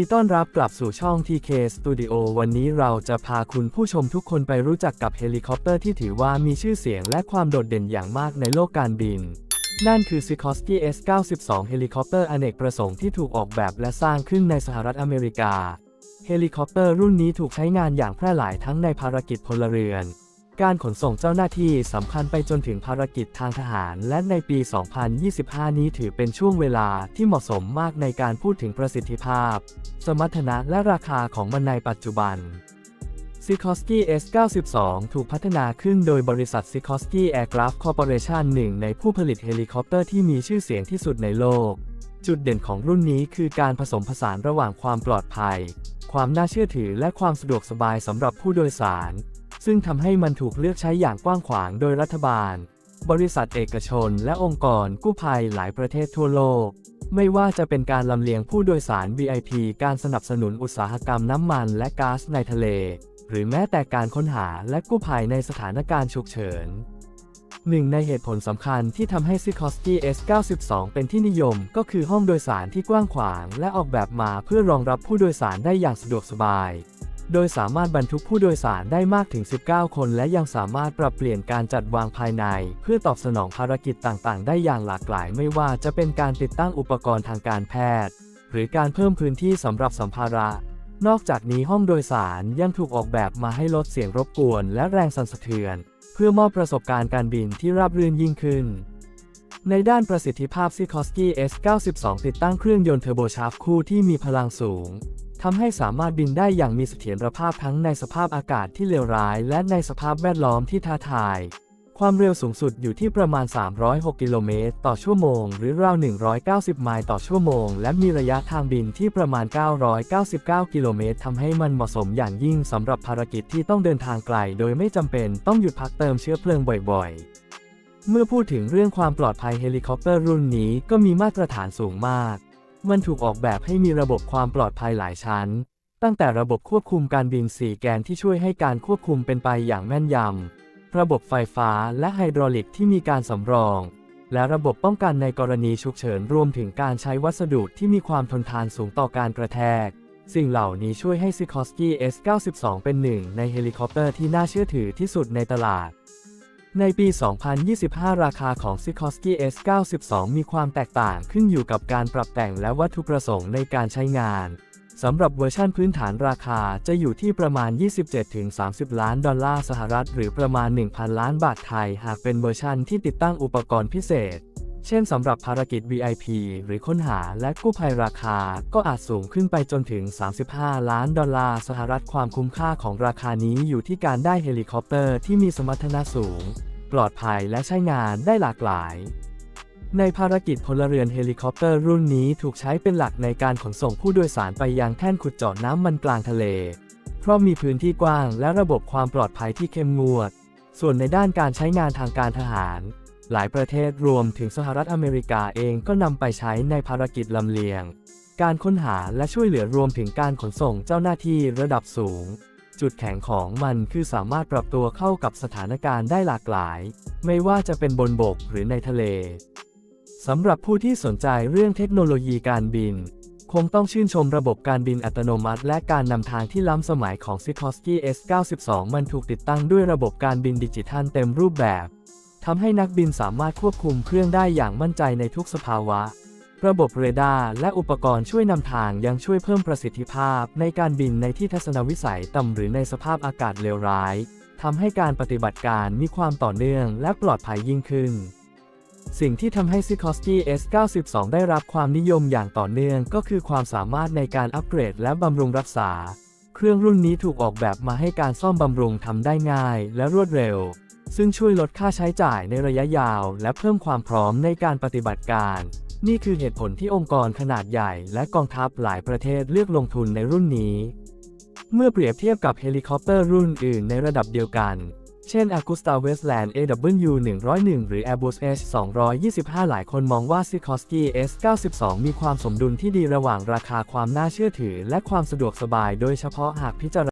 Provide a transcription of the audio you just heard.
ีต้อนรับกลับสู่ช่อง TK Studio วันนี้เราจะพาคุณผู้ชมทุกคนไปรู้จักกับเฮลิคอปเตอร์ที่ถือว่ามีชื่อเสียงและความโดดเด่นอย่างมากในโลกการบิน นั่นคือ Sikorsky S-92 เฮลิคอปเตอร์อเนกประสงค์ที่ถูกออกแบบและสร้างขึ้นในสหรัฐอเมริกา เฮลิคอปเตอร์รุ่นนี้ถูกใช้งานอย่างแพร่หลายทั้งในภารกิจพลเรือน การขนส่งเจ้าหน้าที่สำคัญไปจนถึงภารกิจทางทหาร และในปี 2025 นี้ถือเป็นช่วงเวลาที่เหมาะสมมากในการพูดถึงประสิทธิภาพ สมรรถนะและราคาของมันในปัจจุบัน Sikorsky S-92 ถูกพัฒนาขึ้นโดยบริษัท Sikorsky Aircraft Corporation หนึ่งในผู้ผลิตเฮลิคอปเตอร์ที่มีชื่อเสียงที่สุดในโลก จุดเด่นของรุ่นนี้คือการผสมผสานระหว่างความปลอดภัย ความน่าเชื่อถือและความสะดวกสบายสำหรับผู้โดยสาร ซึ่งทำให้มันถูกเลือกใช้อย่างกว้างขวางโดยรัฐบาล บริษัทเอกชน และองค์กรกู้ภัยหลายประเทศทั่วโลก ไม่ว่าจะเป็นการลำเลียงผู้โดยสาร VIP การสนับสนุนอุตสาหกรรมน้ำมันและก๊าซในทะเล หรือแม้แต่การค้นหาและกู้ภัยในสถานการณ์ฉุกเฉินหนึ่งในเหตุผลสำคัญที่ทำให้ Sikorsky S-92 เป็นที่นิยมก็คือห้องโดยสารที่กว้างขวาง และออกแบบมาเพื่อรองรับผู้โดยสารได้อย่างสะดวกสบาย โดยสามารถบรรทุกผู้โดยสารได้มากถึง 19 คน และยังสามารถปรับเปลี่ยนการจัดวางภายใน เพื่อตอบสนองภารกิจต่างๆ ได้อย่างหลากหลาย ไม่ว่าจะเป็นการติดตั้งอุปกรณ์ทางการแพทย์ หรือการเพิ่มพื้นที่สำหรับสัมภาระ นอกจากนี้ห้องโดยสารยังถูกออกแบบมาให้ลดเสียงรบกวน และแรงสั่นสะเทือน เพื่อมอบประสบการณ์การบินที่ราบรื่นยิ่งขึ้นในด้านประสิทธิภาพ Sikorsky S-92 ติดตั้งเครื่องยนต์เทอร์โบชาร์ฟคู่ที่มีพลังสูง ทำให้สามารถบินได้อย่างมีเสถียรภาพทั้งในสภาพอากาศที่เลวร้าย และในสภาพแวดล้อมที่ท้าทาย ความเร็วสูงสุดอยู่ที่ประมาณ 306 กิโลเมตรต่อชั่วโมง หรือราว 190 ไมล์ต่อชั่วโมง และมีระยะทางบินที่ประมาณ 999 กิโลเมตรทำให้มันเหมาะสมอย่างยิ่งสำหรับภารกิจที่ต้องเดินทางไกล โดยไม่จำเป็นต้องหยุดพักเติมเชื้อเพลิงบ่อยๆ เมื่อพูดถึงเรื่องความปลอดภัยเฮลิคอปเตอร์รุ่นนี้ก็มีมาตรฐานสูงมาก มันถูกออกแบบให้มีระบบความปลอดภัยหลายชั้น ตั้งแต่ระบบควบคุมการบิน4แกนที่ช่วยให้การควบคุมเป็นไปอย่างแม่นยำ ระบบไฟฟ้าและไฮดรอลิกที่มีการสำรอง และระบบป้องกันในกรณีฉุกเฉินรวมถึงการใช้วัสดุที่มีความทนทานสูงต่อการกระแทก สิ่งเหล่านี้ช่วยให้ Sikorsky S-92 เป็นหนึ่งในเฮลิคอปเตอร์ที่น่าเชื่อถือที่สุดในตลาด ในปี 2025 ราคาของ Sikorsky S-92 มีความแตกต่างขึ้นอยู่กับการปรับแต่งและวัตถุประสงค์ในการใช้งาน สำหรับเวอร์ชันพื้นฐานราคาจะอยู่ที่ประมาณ 27-30 ล้านดอลลาร์สหรัฐ หรือประมาณ 1,000 ล้านบาทไทย หากเป็นเวอร์ชันที่ติดตั้งอุปกรณ์พิเศษ เช่นสำหรับภารกิจ VIP หรือค้นหาและกู้ภัยราคา ก็อาจสูงขึ้นไปจนถึง 35 ล้านดอลลาร์สหรัฐความคุ้มค่าของราคานี้อยู่ที่การได้เฮลิคอปเตอร์ที่มีสมรรถนะสูง ปลอดภัยและใช้งานได้หลากหลาย ในภารกิจพลเรือนเฮลิคอปเตอร์รุ่นนี้ถูกใช้เป็นหลักในการขนส่งผู้โดยสารไปยังแท่นขุดเจาะน้ำมันกลางทะเล เพราะมีพื้นที่กว้างและระบบความปลอดภัยที่เข้มงวด ส่วนในด้านการใช้งานทางการทหาร หลายประเทศรวมถึงสหรัฐอเมริกาเองก็นำไปใช้ในภารกิจลำเลียง การค้นหาและช่วยเหลือรวมถึงการขนส่งเจ้าหน้าที่ระดับสูง จุดแข็งของมันคือสามารถปรับตัวเข้ากับสถานการณ์ได้หลากหลาย ไม่ว่าจะเป็นบนบกหรือในทะเลสำหรับผู้ที่สนใจเรื่องเทคโนโลยีการบิน คงต้องชื่นชมระบบการบินอัตโนมัติ และการนำทางที่ล้ำสมัยของ Sikorsky S-92 มันถูกติดตั้งด้วยระบบการบินดิจิทัลเต็มรูปแบบ ทำให้นักบินสามารถควบคุมเครื่องได้อย่างมั่นใจในทุกสภาวะ ระบบเรดาร์และอุปกรณ์ช่วยนำทางยังช่วยเพิ่มประสิทธิภาพในการบินในที่ทัศนวิสัยต่ำหรือในสภาพอากาศเลวร้ายทำให้การปฏิบัติการมีความต่อเนื่องและปลอดภัยยิ่งขึ้น สิ่งที่ทำให้ Sikorsky S-92 ได้รับความนิยมอย่างต่อเนื่องก็คือความสามารถในการอัปเกรดและบำรุงรักษา เครื่องรุ่นนี้ถูกออกแบบมาให้การซ่อมบำรุงทำได้ง่ายและรวดเร็ว ซึ่งช่วยลดค่าใช้จ่ายในระยะยาว และเพิ่มความพร้อมในการปฏิบัติการ นี่คือเหตุผลที่องค์กรขนาดใหญ่ และกองทัพหลายประเทศเลือกลงทุนในรุ่นนี้ เมื่อเปรียบเทียบกับเฮลิคอปเตอร์รุ่นอื่นในระดับเดียวกัน เช่น Augusta Westland AW101 หรือ Airbus H225 หลายคนมองว่า Sikorsky S92 มีความสมดุลที่ดีระหว่างราคาความน่าเชื่อถือ และความสะดวกสบาย โดยเฉพาะหากพิจารณา